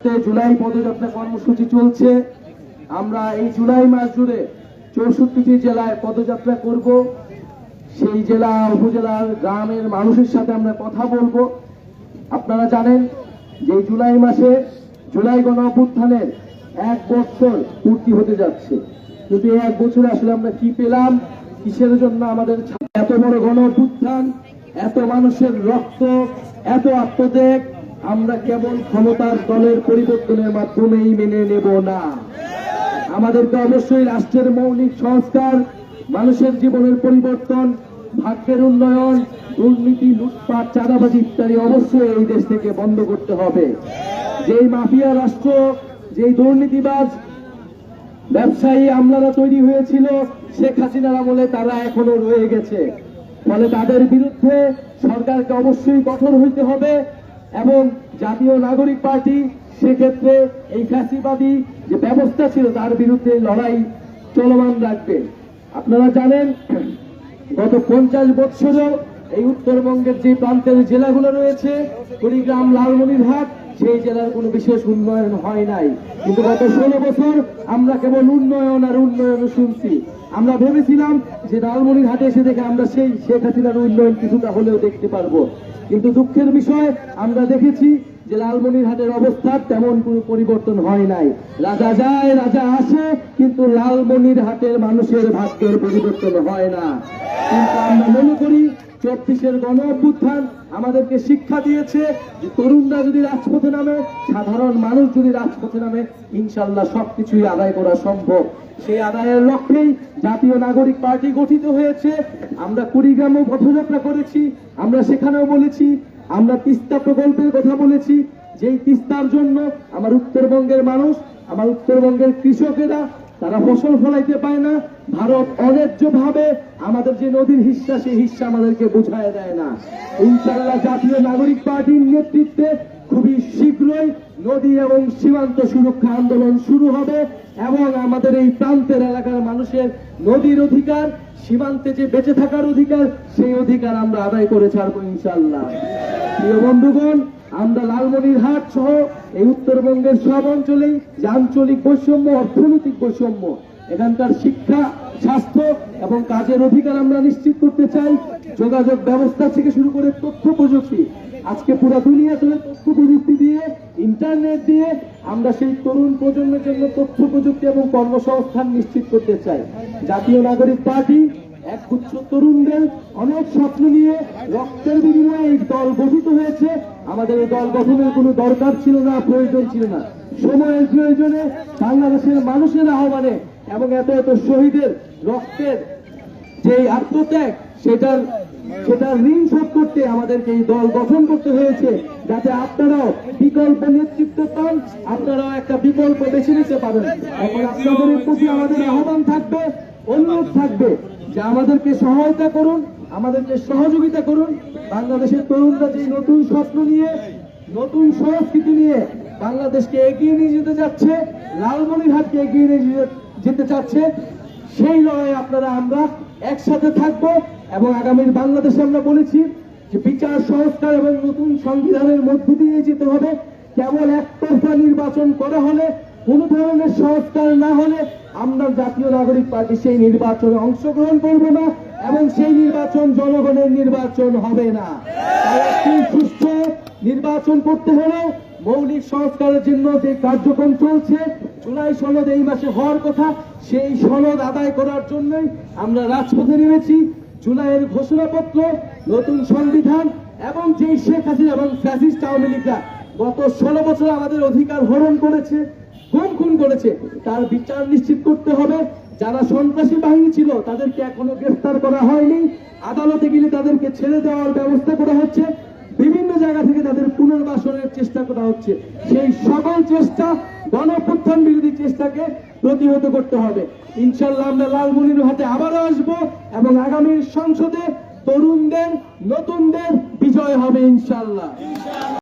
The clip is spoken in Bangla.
জুলাই পদযাত্রা কর্মসূচি চলছে। আমরা এই জুলাই মাস জুড়ে চৌষট্টিটি জেলায় পদযাত্রা করব। সেই জেলা, উপজেলার গ্রামের মানুষের সাথে আমরা কথা বলব। আপনারা জানেন যে জুলাই মাসে জুলাই গণ অভ্যুত্থানের এক বছর পূর্তি হতে যাচ্ছে। কিন্তু এই এক বছরে আসলে আমরা কি পেলাম? কিসের জন্য আমাদের এত বড় গণ অভ্যুত্থান, এত মানুষের রক্ত, এত আত্মত্যাগ আমরা কেবল ক্ষমতার দলের পরিবর্তনের মাধ্যমেই মেনে নেব না। আমাদেরকে অবশ্যই রাষ্ট্রের মৌলিক সংস্কার, মানুষের জীবনের পরিবর্তন, ভাগ্যের উন্নয়ন, দুর্নীতি, লুটপাট, চাঁদাবাজি ইত্যাদি অবশ্যই এই দেশ থেকে বন্ধ করতে হবে। যেই মাফিয়া রাষ্ট্র, যেই দুর্নীতিবাজ ব্যবসায়ী আমলারা তৈরি হয়েছিল, শেখ হাসিনার আমলে তারা এখনও রয়ে গেছে। ফলে তাদের বিরুদ্ধে সরকারকে অবশ্যই কঠোর হইতে হবে। এবং জাতীয় নাগরিক পার্টি সেক্ষেত্রে এই ফ্যাসিবাদী যে ব্যবস্থা ছিল তার বিরুদ্ধে লড়াই চলমান রাখবে। আপনারা জানেন, গত পঞ্চাশ বৎসরেও এই উত্তরবঙ্গের যে প্রান্তের জেলাগুলো রয়েছে, কুড়িগ্রাম, লালমনিরহাট, সেই জেলার কোনো বিশেষ উন্নয়ন হয় নাই। কিন্তু গত ষোলো বছর আমরা কেবল উন্নয়ন আর উন্নয়ন শুনছি। আমরা ভেবেছিলাম যে লালমনিরহাটে এসে দেখে আমরা সেই শেখ হাসিনার উন্নয়ন কিছুটা হলেও দেখতে পারব। কিন্তু দুঃখের বিষয়, আমরা দেখেছি যে লালমনিরহাটের অবস্থার তেমন কোনো পরিবর্তন হয় নাই। রাজা যায়, রাজা আসে, কিন্তু লালমনিরহাটের মানুষের ভাগ্যের পরিবর্তন হয় না। কিন্তু আমরা মনে করি, চব্বিশের গণ অভ্যুত্থান আমাদেরকে শিক্ষা দিয়েছে যে তরুণরা যদি রাজপথে নামে, সাধারণ মানুষ যদি রাজপথে নামে, ইনশাল্লাহ সবকিছুই আদায় করা সম্ভব। সেই আদায়ের লক্ষ্যেই জাতীয় নাগরিক পার্টি গঠিত হয়েছে। আমরা কুড়িগ্রামেও পথযাত্রা করেছি। আমরা সেখানেও বলেছি আমরা তিস্তা প্রকল্পের কথা বলেছি। যেই তিস্তার জন্য আমার উত্তরবঙ্গের মানুষ, আমার উত্তরবঙ্গের কৃষকেরা, তারা ফসল ফলাইতে পায় না। ভারত অন্যায্য ভাবে আমাদের যে নদীর হিস্সা, সেই হিস্সা আমাদেরকে বুঝায় দেয় না। ইনশাল্লাহ জাতীয় নাগরিক পার্টির নেতৃত্বে খুবই শীঘ্রই নদী এবং সীমান্ত সুরক্ষা আন্দোলন শুরু হবে এবং আমাদের এই প্রান্তের এলাকার মানুষের নদীর অধিকার সীমান্তে যে বেঁচে থাকার অধিকার, সেই অধিকার আমরা আদায় করে ছাড়বো ইনশাল্লাহ প্রিয় বন্ধুগণ, আমরা লালমনিরহাট সহ এই উত্তরবঙ্গের সব অঞ্চলেই যে আঞ্চলিক বৈষম্য, অর্থনৈতিক বৈষম্য, এখানকার শিক্ষা, স্বাস্থ্য এবং কাজের অধিকার আমরা নিশ্চিত করতে চাই যোগাযোগ ব্যবস্থা থেকে শুরু করে তথ্য প্রযুক্তি। আজকে পুরো দুনিয়া ধরে তথ্য প্রযুক্তি দিয়ে ইন্টারনেট দিয়ে আমরা সেই তরুণ প্রজন্মের জন্য তথ্য প্রযুক্তি এবং কর্মসংস্থান নিশ্চিত করতে চাই। জাতীয় নাগরিক পার্টি এক গুচ্ছ তরুণদের অনেক স্বপ্ন নিয়ে রক্তের বিনিময়ে এই দল গঠিত হয়েছে। আমাদের এই দল গঠনের কোনো দরকার ছিল না, প্রয়োজন ছিল না। সময়ের প্রয়োজনে বাংলাদেশের মানুষের আহ্বানে এবং এত এত শহীদের রক্তের যে আত্মত্যাগ, সেটার সেটার ঋণ শোধ করতে আমাদেরকে এই দল গঠন করতে হয়েছে, যাতে আপনারাও বিকল্প নেতৃত্ব পান, আপনারাও একটা বিকল্প বেছে নিতে পারেন। এখন আপনাদের প্রতি আমাদের আহ্বান থাকবে, অনুরোধ থাকবে যে আমাদেরকে সহায়তা করুন, আমাদেরকে সহযোগিতা করুন। বাংলাদেশের তরুণরা যে নতুন স্বপ্ন নিয়ে, নতুন সংস্কৃতি নিয়ে বাংলাদেশকে এগিয়ে নিয়ে যেতে যাচ্ছে, লালমনিরহাটকে এগিয়ে নিয়ে যেতে- চাচ্ছে সেই লড়াই আপনারা, আমরা একসাথে থাকব। এবং আগামীর বাংলাদেশে আমরা বলেছি যে বিচার সংস্কার এবং নতুন সংবিধানের মধ্য দিয়ে যেতে হবে। কেবল একতরফা নির্বাচন করা হলে, কোন ধরনের সংস্কার না হলে আমরা জাতীয় নাগরিক পার্টি সেই নির্বাচনে অংশগ্রহণ করব না এবং সেই নির্বাচন জনগণের নির্বাচন হবে না। সুস্থ নির্বাচন করতে হলে মৌলিক সংস্কারের জন্য যে কার্যক্রম চলছে, জুলাই সনদ এই মাসে হওয়ার কথা, সেই সনদ আদায় করার জন্যই আমরা রাজপথে নেমেছি। জুলাইয়ের ঘোষণাপত্র, নতুন সংবিধান এবং যেই শেখ হাসিনা এবং ফ্যাসিস্ট আওয়ামী লীগরা গত ষোলো বছর আমাদের অধিকার হরণ করেছে, গুম খুন করেছে, তার বিচার নিশ্চিত করতে হবে। যারা সন্ত্রাসী বাহিনী ছিল, তাদেরকে এখনও গ্রেফতার করা হয়নি। আদালতে গেলে তাদেরকে ছেড়ে দেওয়ার ব্যবস্থা করা হচ্ছে। বিভিন্ন জায়গা থেকে তাদের পুনর্বাসনের চেষ্টা করা হচ্ছে। সেই সকল চেষ্টা গণপ্রত্থান বিরোধী চেষ্টাকে প্রতিহত করতে হবে। ইনশাল্লাহ আমরা লালমনির হাতে আবারও আসব এবং আগামীর সংসদে তরুণদের, নতুনদের বিজয় হবে ইনশাল্লাহ